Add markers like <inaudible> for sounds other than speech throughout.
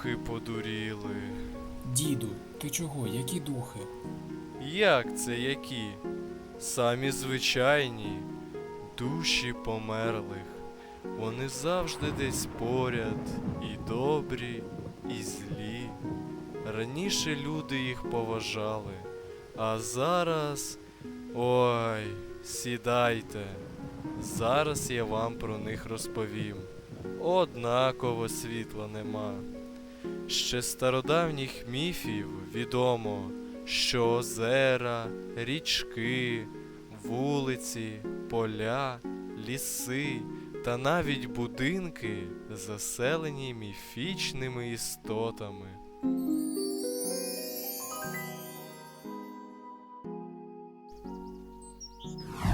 духи подуріли. Діду, ти чого? Які духи? Як це які? Самі звичайні душі померлих. Вони завжди десь поряд, і добрі, і злі. Раніше люди їх поважали, а зараз. Ой, сідайте. Зараз я вам про них розповім. Однаково світла нема. Ще стародавніх міфів відомо, що озера, річки, вулиці, поля, ліси та навіть будинки заселені міфічними істотами.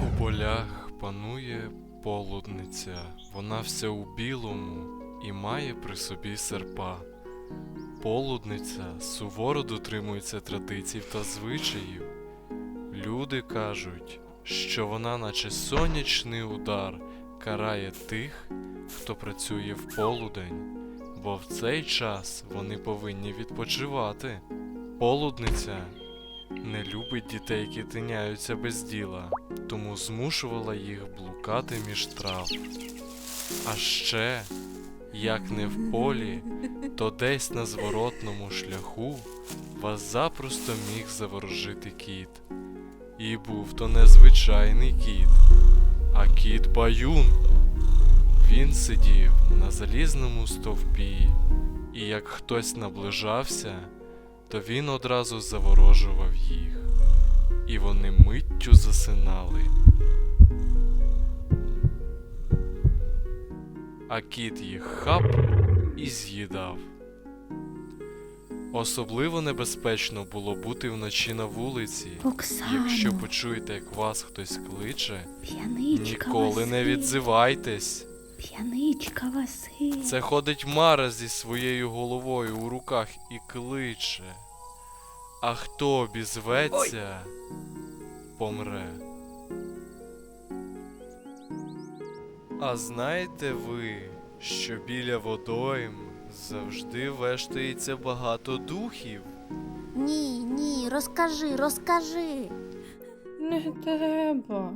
У полях панує полудниця, вона вся у білому і має при собі серпа. Полудниця суворо дотримується традицій та звичаїв. Люди кажуть, що вона, наче сонячний удар, карає тих, хто працює в полудень, бо в цей час вони повинні відпочивати. Полудниця не любить дітей, які тиняються без діла, тому змушувала їх блукати між трав. А ще, як не в полі, то десь на зворотному шляху вас запросто міг заворожити кіт. І був то незвичайний кіт, а кіт баюн. Він сидів на залізному стовпі, і як хтось наближався, то він одразу заворожував їх, і вони миттю засинали. А кіт їх хап і з'їдав. Особливо небезпечно було бути вночі на вулиці. Оксано, Якщо почуєте, як вас хтось кличе, п'яничка ніколи Василь, не відзивайтесь. П'яничка Василь. Це ходить Мара зі своєю головою у руках і кличе. А хто обізветься, помре. А знаєте ви, що біля водойм завжди вештається багато духів? Ні, ні, розкажи, розкажи. Не треба.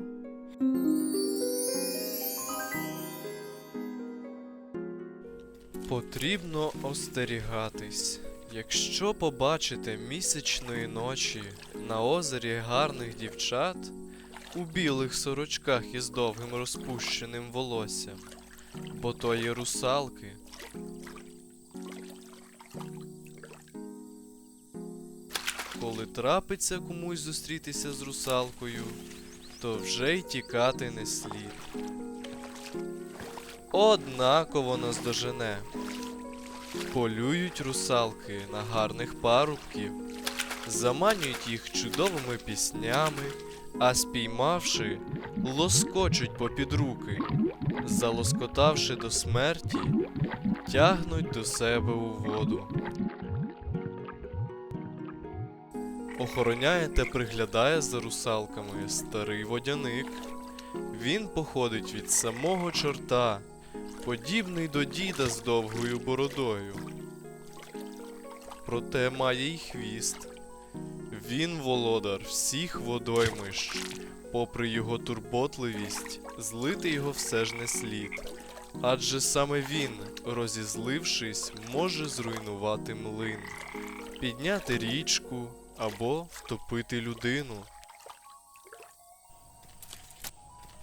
Потрібно остерігатись. Якщо побачите місячної ночі на озері гарних дівчат у білих сорочках із довгим розпущеним волоссям, бо то є русалки. Коли трапиться комусь зустрітися з русалкою, то вже й тікати не слід. Однаково наздожене. Полюють русалки на гарних парубків, заманюють їх чудовими піснями, а спіймавши, лоскочуть попід руки, залоскотавши до смерті, тягнуть до себе у воду. Охороняє та приглядає за русалками старий водяник. Він походить від самого чорта, подібний до діда з довгою бородою. Проте має й хвіст. Він володар всіх водоймищ. Попри його турботливість, злити його все ж не слід. Адже саме він, розізлившись, може зруйнувати млин, підняти річку або втопити людину.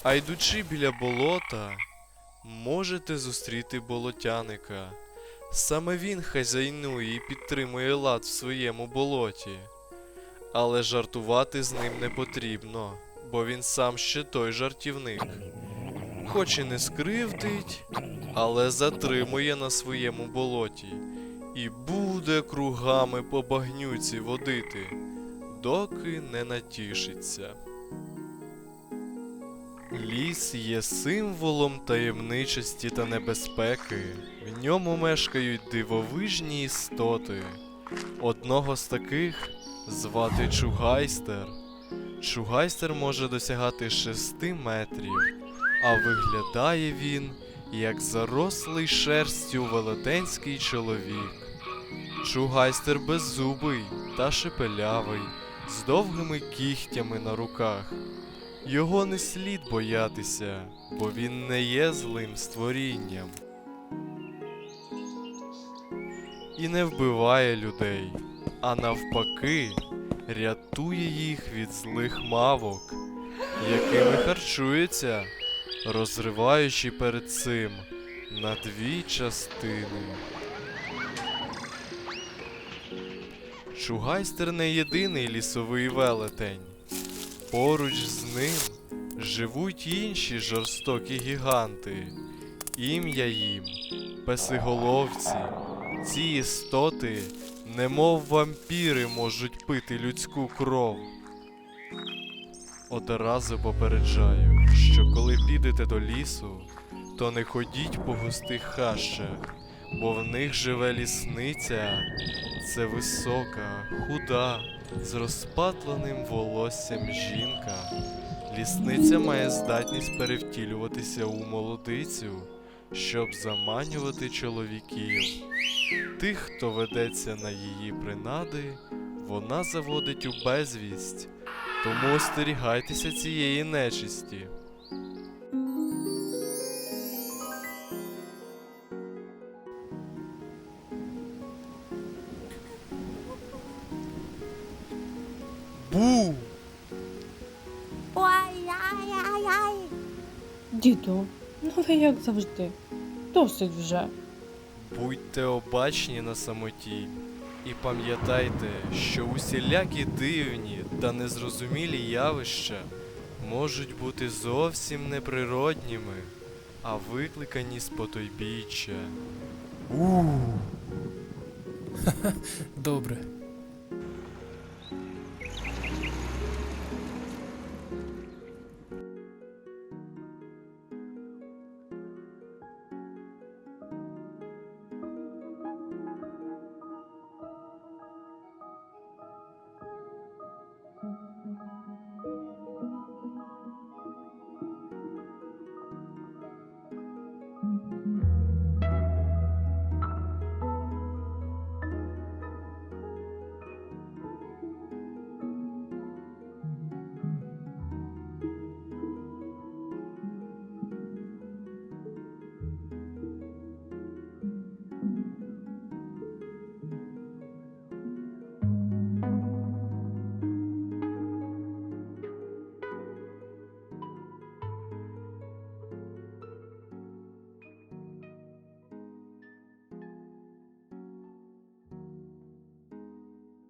А йдучи біля болота, можете зустріти болотяника. Саме він хазяйнує і підтримує лад в своєму болоті. Але жартувати з ним не потрібно, бо він сам ще той жартівник. Хоч і не скривдить, але затримує на своєму болоті і буде кругами по багнюці водити, доки не натішиться. Ліс є символом таємничості та небезпеки. В ньому мешкають дивовижні істоти. Одного з таких звати Чугайстер. Чугайстер може досягати 6 метрів, а виглядає він як зарослий шерстю велетенський чоловік. Чугайстер беззубий та шепелявий, з довгими кігтями на руках. Його не слід боятися, бо він не є злим створінням. І не вбиває людей, а навпаки, рятує їх від злих мавок, якими харчується, розриваючи перед цим на дві частини. Шугайстер не єдиний лісовий велетень. Поруч з ним живуть інші жорстокі гіганти. Ім'я їм песиголовці. Ці істоти, немов вампіри, можуть пити людську кров. Одразу попереджаю, що коли підете до лісу, то не ходіть по густих хащах, бо в них живе лісниця. Це висока, худа, з розпатленим волоссям жінка. Лісниця має здатність перевтілюватися у молодицю, щоб заманювати чоловіків. Тих, хто ведеться на її принади, вона заводить у безвість. Тому остерігайтеся цієї нечисті. Бу! Ой-яй-яй-яй. Діду, ну ви як завжди. Досить вже. Будьте обачні на самоті і пам'ятайте, що усілякі дивні та незрозумілі явища можуть бути зовсім неприродніми, а викликані з потойбіччя. <laughs> Добре,